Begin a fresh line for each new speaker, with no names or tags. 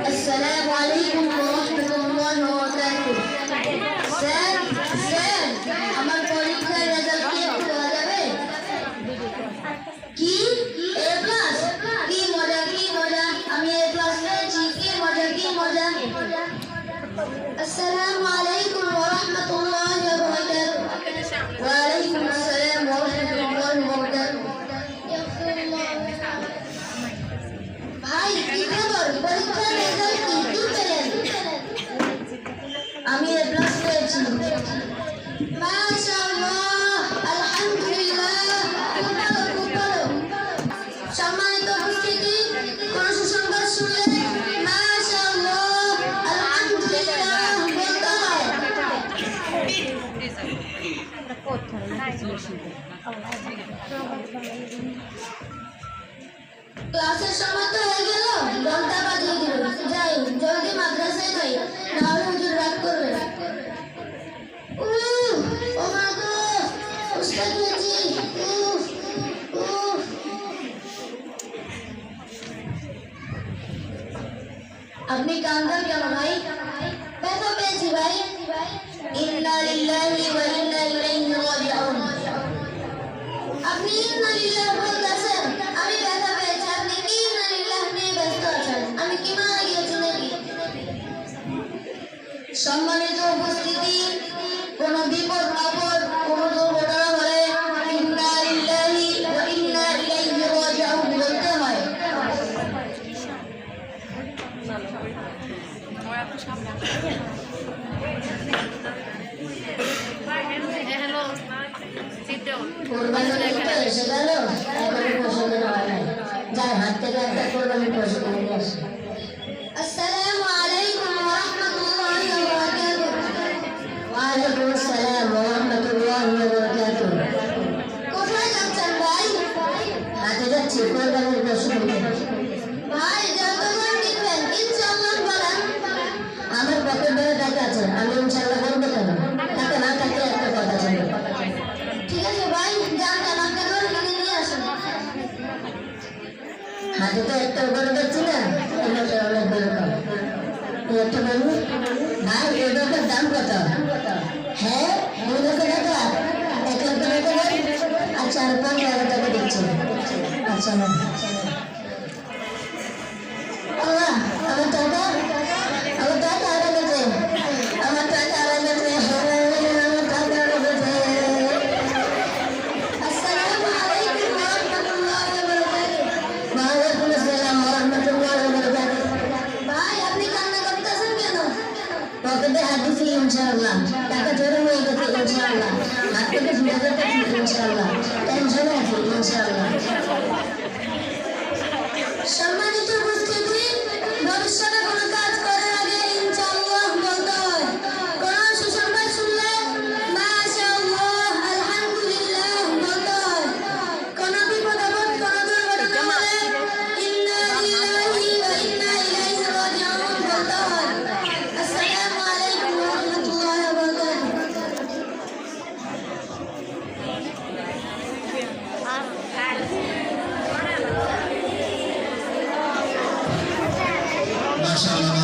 Assalamu alaikum wa rahmatullahi wa barakatuh. Sir, sir, আমার পরীক্ষার result কি একটু বলা যাবে? কি? এ প্লাস কি মজা কি মজা আমি এ প্লাস পেয়েছি কি মজা কি মজা আসসালামু আলাইকুম ওয়া রাহমাতুল্লাহি ওয়া বারাকাতুহু ওয়া আলাইকুম আসসালাম ওয়া রাহমাতুল্লাহি ওয়া বারাকাতুহু ভাই কি খবর পরীক্ষা ক্লাসের সময় তো হয়ে গেল, ঘণ্টা বাজিয়ে দিল। যাই জলদি মাদ্রাসায় যাই, নাহলে হুজুর রাগ করবে আপনি কান্দান কেন ভাই ব্যথা পেয়েছি ভাই ইন্না লিল্লাহি ওয়া ইন্না ইলাইহি রাজিউন আপনি ইন্না লিল্লাহ বলতেছেন আমি ব্যথা পেয়েছি আপনি কি ইন্না লিল্লাহ নিয়ে ব্যস্ত আছেন আমি কি মারা গিয়েছি নাকি সম্মানিত উপস্থিতি কোন বিপদ আপদ কোন দুর্ঘটনা যাই হাত থেকে একটা কোরবানির কিনে নিয়ে আসি দাম কত? হ্যাঁ করে। আচ্ছা আর পনেরো হাজার টাকা দিচ্ছি। আচ্ছা ইনশাআল্লাহ। টাকা জড়ো হয়ে গেছে ইনশাআল্লাহ। হাত থেকে ঝুলে গেছে Mashallah.